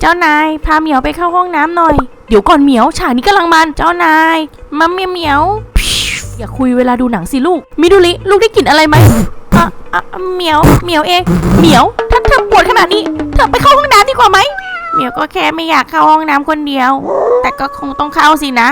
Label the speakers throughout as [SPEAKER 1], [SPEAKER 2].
[SPEAKER 1] เจ้านาย พาเหมียวไปเข้าห้องน้ำหน่อย เดี๋ยวก่อนเหมียวฉากนี้กำลังมัน เจ้านายมาเมียเหมียว อย่าคุยเวลาดูหนังสิลูก มิดูลิ ลูกได้กลิ่นอะไรไหมอะอะเหมียว เหมียวเอง เหมียว ถ้าเธอปวดขนาดนี้ เธอไปเข้าห้องน้ำดีกว่าไหม เหมียวก็แค่ไม่อยากเข้าห้องน้ำคนเดียว แต่ก็คงต้องเข้าสินะ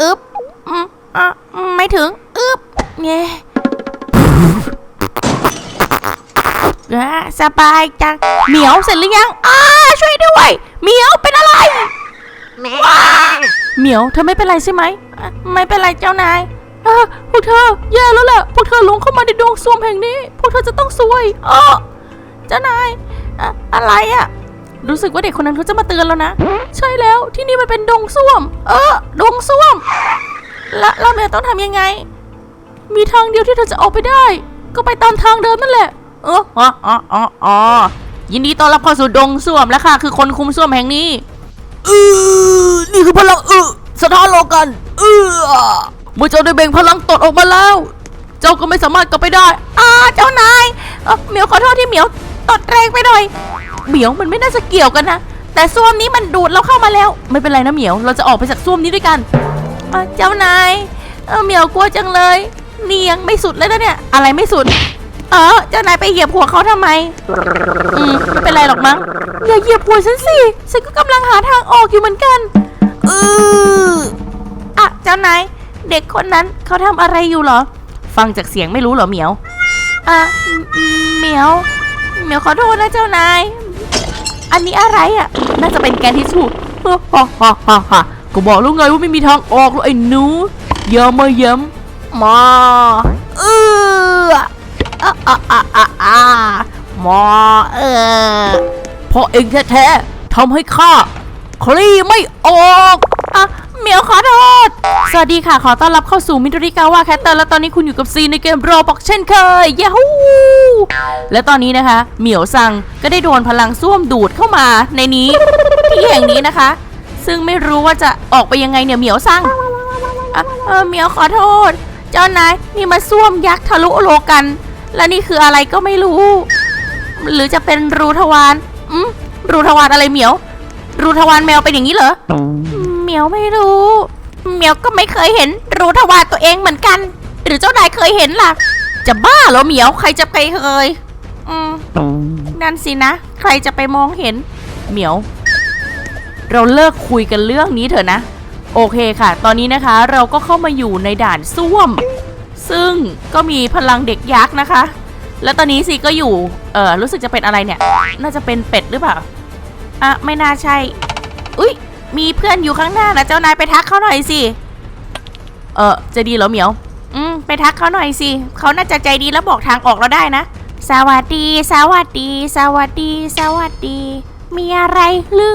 [SPEAKER 1] อึ๊บอืมอะไม่ถึง อึ๊บเนี่ย อะสบายจังเหมียวเสร็จหรือยังอ้าช่วยด้วยเหมียวเป็นอะไรว้าเหมียวเธอไม่เป็นไรใช่ไหมอะไม่เป็นไรเจ้านายอะพวกเธอแย่แล้วแหละพวกเธอหลงเข้ามาในดวงส้วมแห่งนี้ พวกเธอจะต้องซวยเออเจ้านายอะอะไรอะรู้สึกว่าเด็กคนนั้นเขาจะมาเตือนแล้วนะ ใช่แล้วที่นี่มันเป็นดงส้วม เออดงส้วมและเราเนี่ยต้องทำยังไง มีทางเดียวที่เธอจะออกไปได้ ก็ไปตามทางเดิมนั่นแหละ เอออ๋ออ๋ออ๋ออ๋อยินดีต้อนรับเข้าสู่ดงส้วมและค่ะ คือคนคุมส้วมแห่งนี้เออนี่คือพลังเออสถานโลกันเออเมื่อเจ้าได้เบ่งพลังตดออกมาแล้ว เจ้าก็ไม่สามารถกลับไปได้อ่าเจ้านายเอ่อเหมียวขอโทษที่เหมียวตดแรงไปหน่อยเหมียวมันไม่น่าจะเกี่ยวกันนะแต่ส้วมนี้มันดูดเราเข้ามาแล้ว ไม่เป็นไรนะเหมียวเราจะออกไปจากส้วมนี้ด้วยกันอะเจ้านายเออเหมียวกลัวจังเลยนี่ยังไม่สุดเลยนะเนี่ย อะไรไม่สุด เออ เจ้านายไปเหยียบหัวเขาทำไม อืมไม่เป็นไรหรอกมั้ง อย่าเหยียบหัวฉันสิ ฉันก็กำลังหาทางออกอยู่เหมือนกันเอออะ เจ้านาย เด็กคนนั้นเขาทำอะไรอยู่เหรอ ฟังจากเสียงไม่รู้เหรอเหมียว อะเหมียว เหมียวขอโทษนะเจ้านาย อันนี้อะไรอะ น่าจะเป็นแกนทิชชู่ฮ่าฮ่าฮ่าฮ่าฮ่าก็บอกแล้วไงว่าไม่มีทางออกหรอกไอ้หนูอย่ามาย้ำมาเออ อะอะอะอะอะหมอเออเพราะเองแท้ๆทำให้ข้าคลี่ไม่ออกอะเหมียวขอโทษ สวัสดีค่ะ ขอต้อนรับเข้าสู่มิ o ริกาวาแคตเตอร์และตอนนี้คุณอยู่กับซีในเกมโรบอกเช่นเคยยาฮูและตอนนี้นะคะ เหมียวซังก็ได้โดนพลังส้วมดูดเข้ามาในนี้ ที่แห่งนี้นะคะ ซึ่งไม่รู้ว่าจะออกไปยังไงเนี่ยเหมียวซังอะเออเหมียวขอโทษ เจ้านายนี่มาส้วมยักษ์ทะลุโลกัน และนี่คืออะไรก็ไม่รู้ หรือจะเป็นรูทวารอืมรูทวารอะไรเหมียว รูทวารแมวเป็นอย่างนี้เหรอเหมียวไม่รู้เหมียวก็ไม่เคยเห็นรูทวารตัวเองเหมือนกัน หรือเจ้านายเคยเห็นล่ะ จะบ้าเหรอเหมียวใครจะไปเคยอืมนั่นสินะ ใครจะไปมองเห็น เหมียว เราเลิกคุยกันเรื่องนี้เถอะนะ โอเคค่ะ ตอนนี้นะคะ เราก็เข้ามาอยู่ในด่านส้วม ซึ่งก็มีพลังเด็กยักษ์นะคะ แล้วตอนนี้สิก็อยู่ เออรู้สึกจะเป็นอะไรเนี่ย น่าจะเป็นเป็ดหรือเปล่า อะ ไม่น่าใช่ อุ้ยมีเพื่อนอยู่ข้างหน้านะเจ้านายไปทักเขาหน่อยสิ เออจะดีเหรอเหมียว อืม ไปทักเขาหน่อยสิ เขาน่าจะใจดีแล้วบอกทางออกเราได้นะ สวัสดี สวัสดี สวัสดี สวัสดี มีอะไรหรือ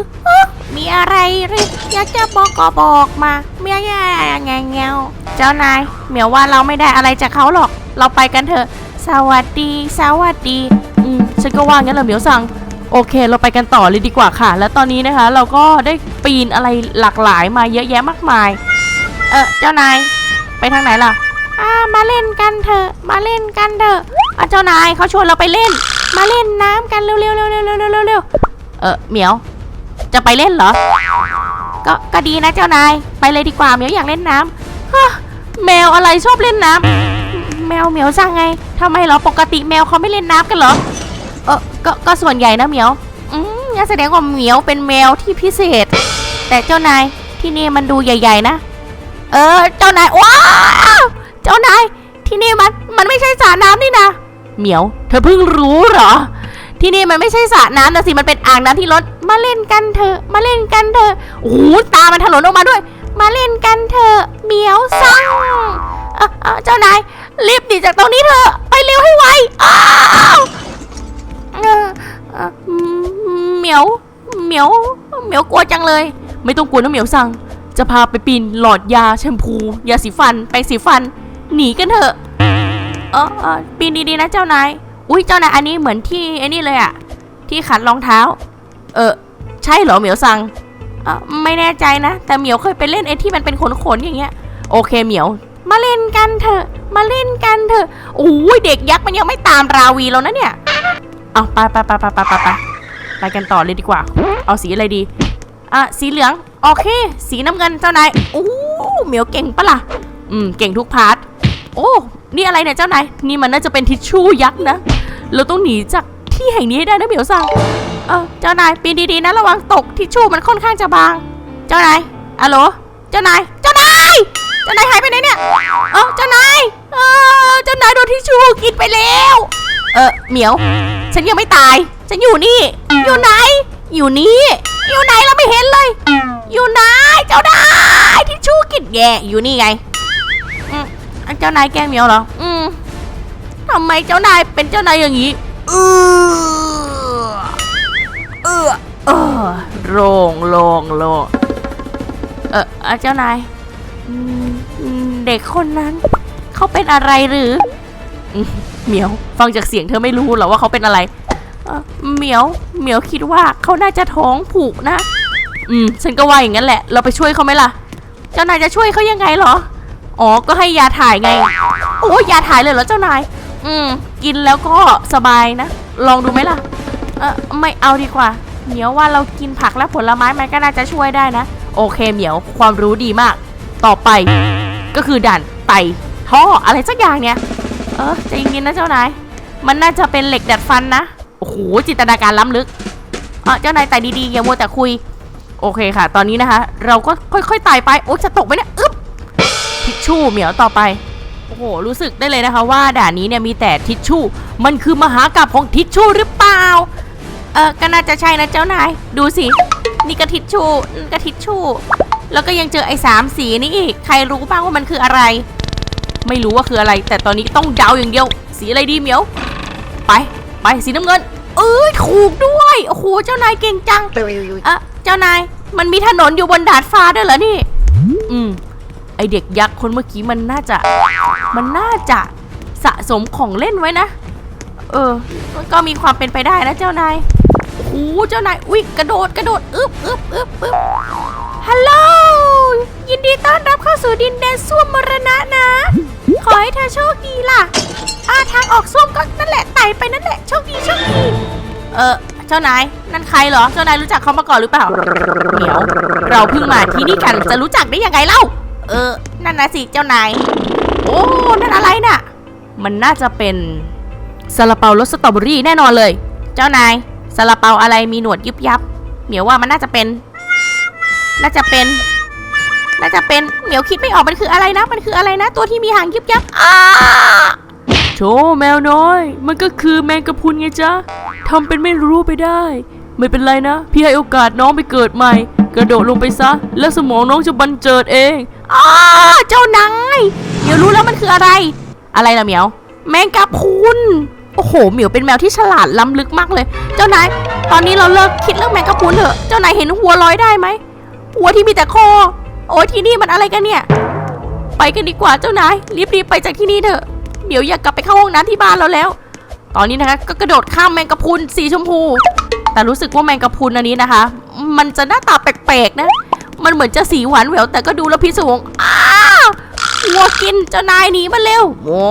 [SPEAKER 1] อะไรหรืออยากจะบอกก็บอกมาเมียแง่แง่แงวเจ้านายเหมียวว่าเราไม่ได้อะไรจากเขาหรอก เราไปกันเถอะ สวัสดี สวัสดีอืมฉันก็ว่างั้นแหละเหมียวสั่งโอเค เราไปกันต่อเลยดีกว่าค่ะ แล้วตอนนี้นะคะ เราก็ได้ปีนอะไรหลากหลายมาเยอะแยะมากมาย เออเจ้านายไปทางไหนล่ะอ่ามาเล่นกันเถอะมาเล่นกันเถอะอะเจ้านายเขาชวนเราไปเล่น มาเล่นน้ำกันเร็วๆเร็วๆเร็วๆเร็วๆเร็วๆเออเหมียว จะไปเล่นเหรอ ก็ก็ดีนะเจ้านาย ไปเลยดีกว่าเหมียวอยากเล่นน้ำฮะแมวอะไรชอบเล่นน้ำแมวเหมียวสั่งไงทำไมเหรอปกติแมวเขาไม่เล่นน้ำกันเหรอเออก็ก็ส่วนใหญ่นะเหมียวอืมงั้นแสดงว่าเหมียวเป็นแมวที่พิเศษ แต่เจ้านายที่นี่มันดูใหญ่ ๆ นะ เออ เจ้านายว้าเจ้านายที่นี่มันมันไม่ใช่สระน้ำนี่นะเหมียว เธอเพิ่งรู้เหรอ ที่นี่มันไม่ใช่สระน้ำนะสิมันเป็นอ่างน้ำที่รถมาเล่นกันเถอะมาเล่นกันเถอะโอ้โหตามันถลนออกมาด้วย มาเล่นกันเถอะเหมียวซังเอ่อเอ่อเจ้านายรีบหนีจากตรงนี้เถอะไปเร็วให้ไวอ้าวเหมียวเหมียวเหมียวกลัวจังเลย ไม่ต้องกลัวนะเหมียวสังจะพาไปปีนหลอดยาแชมพู ยาสีฟันไปสีฟัน หนีกันเถอะเออปีนดีๆนะเจ้านาย อุ้ยเจ้านายอันนี้เหมือนที่ไอ้นี่เลยอะที่ขัดรองเท้า เออใช่เหรอเหมียวสังเออไม่แน่ใจนะ แต่เหมียวเคยไปเล่นไอ้ที่มันเป็นขนๆอย่างเงี้ย โอเคเหมียว มาเล่นกันเถอะ มาเล่นกันเถอะโอ้ยเด็กยักษ์มันยังไม่ตามราวีแล้วนะเนี่ย เอาไปไปไปไปไปไปไปไปกันต่อเลยดีกว่า เอาสีอะไรดี อะสีเหลือง โอเค สีน้ำเงินเจ้านายโอ้เหมียวเก่งปะล่ะ อืมเก่งทุกพาร์ท โอ้ นี่อะไรเนี่ยเจ้านาย นี่มันน่าจะเป็นทิชชู่ยักษ์นะ เราต้องหนีจากที่แห่งนี้ให้ได้นะเหมียวสั่งเออเจ้านายปีนดีๆนะระวังตกทิชชู่มันค่อนข้างจะบาง เจ้านายอะโหลเจ้านาย เจ้านาย เจ้านายหายไปไหนเนี่ย เออเจ้านาย เออเจ้านายโดนทิชชู่กินไปแล้ว เออเหมียว ฉันยังไม่ตาย ฉันอยู่นี่ อยู่ไหน อยู่นี่ อยู่ไหนเราไม่เห็นเลย อยู่ไหน เจ้านายทิชชู่กินแย่อยู่นี่ไง อืมเจ้านายแกล้งเหมียวเหรอ ทำไมเจ้านายเป็นเจ้านายอย่างนี้ เออเออเออโล่งโล่งโล่งเออเจ้านายเด็กคนนั้นเขาเป็นอะไรหรือเหมียวฟังจากเสียงเธอไม่รู้หรอว่าเขาเป็นอะไรเหมียวเหมียวคิดว่าเขาน่าจะท้องผูกนะ อืมฉันก็ว่าอย่างนั้นแหละ เราไปช่วยเขาไหมล่ะ เจ้านายจะช่วยเขายังไงหรอ อ๋อ ก็ให้ยาถ่ายไง โอ้ยยาถ่ายเลยเหรอเจ้านาย อืม กินแล้วก็สบายนะ ลองดูไหมล่ะ เออไม่เอาดีกว่า เหมียวว่าเรากินผักและผลไม้มันก็น่าจะช่วยได้นะ โอเคเหมียวความรู้ดีมาก ต่อไป ก็คือด่านไตท่ออะไรสักอย่างเนี่ย เออจเย็นๆนะเจ้านาย มันน่าจะเป็นเหล็กดัดฟันนะ โอ้โหจินตนาการล้ำลึก เออเจ้านายไต่ดีๆอย่ามัวแต่คุย โอเคค่ะ ตอนนี้นะคะ เราก็ค่อยๆไต่ไป โอ้จะตกไหมเนี่ย อึ๊บทิชชู่เหมียวต่อไป อ้โห รู้สึกได้เลยนะคะว่าด่านนี้เนี่ยมีแต่ทิชชู่ มันคือมหากาพย์ของทิชชู่หรือเปล่า เออก็น่าจะใช่นะเจ้านาย ดูสิ นี่ก็ทิชชู่นี่ก็ทิชชู่ แล้วก็ยังเจอไอ้สามสีนี้อีก ใครรู้บ้างว่ามันคืออะไร ไม่รู้ว่าคืออะไร แต่ตอนนี้ต้องเดาอย่างเดียว สีอะไรดีเหมียว ไป ไป สีน้ำเงิน เอ้ย ถูกด้วย โอ้โห เจ้านายเก่งจัง เออเจ้านาย มันมีถนนอยู่บนดาดฟ้าด้วยเหรอนี่ อืม ไอเด็กยักษ์คนเมื่อกี้มันน่าจะ มันน่าจะสะสมของเล่นไว้นะ เออ มันก็มีความเป็นไปได้นะเจ้านาย โอ้โห เจ้านาย อุ๊ยกระโดดกระโดด อึบอึบอึบอึบฮัลโหล ยินดีต้อนรับเข้าสู่ดินแดนส้วมมรณะนะ ขอให้เธอโชคดีล่ะอาทางออกส้วมก็นั่นแหละไต่ไปนั่นแหละ โชคดีโชคดี เออเจ้านาย นั่นใครเหรอ เจ้านายรู้จักเขามาก่อนหรือเปล่า เหมียว เราเพิ่งมาที่นี่กัน จะรู้จักได้ยังไงเล่า เออ นั่นนะสิเจ้านาย โอ้ นั่นอะไรน่ะ มันน่าจะเป็นซาลาเปารสสตรอเบอรี่แน่นอนเลย เจ้านายซาลาเปาอะไรมีหนวดยุบยับ เหมียวว่ามันน่าจะเป็น น่าจะเป็น น่าจะเป็น เหมียวคิดไม่ออกมันคืออะไรนะ มันคืออะไรนะ ตัวที่มีหางยุบยับอ้า
[SPEAKER 2] โชแมวน้อย มันก็คือแมงกะพรุนไงจ๊ะทำเป็นไม่รู้ไปได้ ไม่เป็นไรนะ พี่ให้โอกาสน้องไปเกิดใหม่ กระโดดลงไปซะ แล้วสมองน้องจะบันเจิดเอง
[SPEAKER 1] อ้าเจ้านายเหมียวรู้แล้วมันคืออะไร อะไรล่ะเหมียว แมงกะพรุนโอ้โหเหมียวเป็นแมวที่ฉลาดล้ำลึกมากเลย เจ้านายตอนนี้เราเลิกคิดเรื่องแมงกะพรุนเถอะเจ้านายเห็นหัวลอยได้ไหมหัวที่มีแต่คอโอ้ที่นี่มันอะไรกันเนี่ย ไปกันดีกว่าเจ้านายรีบๆไปจากที่นี่เถอะเดี๋ยวอยากกลับไปเข้าห้องน้ำที่บ้านเราแล้ว ตอนนี้นะคะก็กระโดดข้ามแมงกะพรุนสีชมพู แต่รู้สึกว่าแมงกะพรุนอันนี้นะคะ มันจะหน้าตาแปลกๆนะ มันเหมือนจะสีหวานแหววแต่ก็ดูแล้วพิศวงอ้าววัวกินเจ้านายหนีมาเร็ว
[SPEAKER 2] โอ้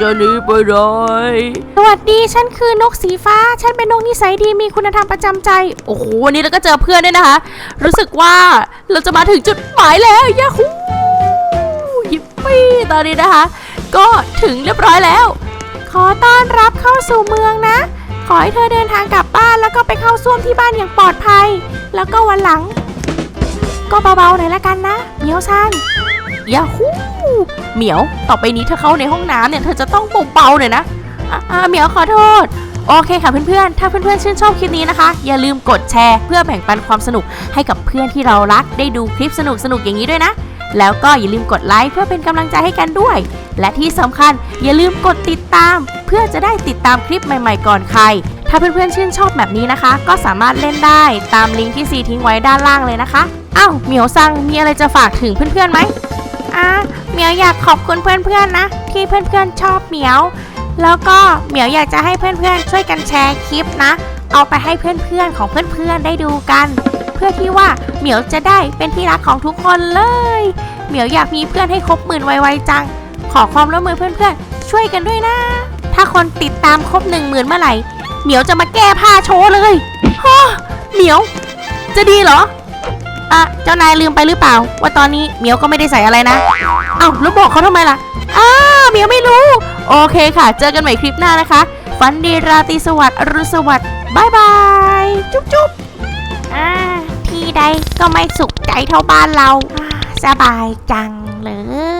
[SPEAKER 2] จะหนีไปไหน
[SPEAKER 1] สวัสดีฉันคือนกสีฟ้า ฉันเป็นนกนิสัยดีมีคุณธรรมประจำใจ โอ้โหวันนี้เราก็เจอเพื่อนด้วยนะคะ รู้สึกว่าเราจะมาถึงจุดหมายแล้วยาฮูยิปปี้ตอนนี้นะคะ ก็ถึงเรียบร้อยแล้ว ขอต้อนรับเข้าสู่เมืองนะ ขอให้เธอเดินทางกลับบ้านแล้วก็ไปเข้าซ่วมที่บ้านอย่างปลอดภัย แล้วก็วันหลัง ก็เบาๆหน่อยละกันนะเหมียวซันยาฮูเหมียวต่อไปนี้เธอเข้าในห้องน้ำเนี่ยเธอจะต้องเบาๆหน่อยนะอะอะเหมียวขอโทษโอเคค่ะเพื่อนๆ ถ้าเพื่อนๆ ชื่นชอบคลิปนี้นะคะ อย่าลืมกดแชร์เพื่อแบ่งปันความสนุกให้กับเพื่อนที่เรารักได้ดูคลิปสนุกๆ อย่างนี้ด้วยนะ แล้วก็อย่าลืมกดไลค์เพื่อเป็นกำลังใจให้กันด้วย และที่สำคัญอย่าลืมกดติดตาม เพื่อจะได้ติดตามคลิปใหม่ๆ ก่อนใคร ถ้าเพื่อนๆชื่นชอบแบบนี้นะคะ ก็สามารถเล่นได้ตามลิงก์ที่ซีทิ้งไว้ด้านล่างเลยนะคะอ้าวเหมียวซังมีอะไรจะฝากถึงเพื่อนๆไหมอะเหมียวอยากขอบคุณเพื่อนๆนะ ที่เพื่อนๆชอบเหมียว แล้วก็เหมียวอยากจะให้เพื่อนๆช่วยกันแชร์คลิปนะ เอาไปให้เพื่อนๆของเพื่อนๆได้ดูกัน เพื่อที่ว่าเหมียวจะได้เป็นที่รักของทุกคนเลย เหมียวอยากมีเพื่อนให้ครบหมื่นไวๆจัง ขอความร่วมมือเพื่อนๆช่วยกันด้วยนะ ถ้าคนติดตามครบหนึ่งหมื่นเมื่อไหร่ เหมียวจะมาแก้ผ้าโชว์เลยฮ่เหมียว จะดีเหรอ อะ เจ้านายลืมไปหรือเปล่า ว่าตอนนี้เหมียวก็ไม่ได้ใส่อะไรนะ เอ้าแล้วบอกเขาทำไมล่ะ อ้าวเหมียวไม่รู้ โอเคค่ะ เจอกันใหม่คลิปหน้านะคะ ฝันดีราตรีสวัสดิ์อรุณสวัสดิ์บายบาย จุ๊บจุ๊บอ่าที่ใดก็ไม่สุขใจเท่าบ้านเรา สบายจังเลย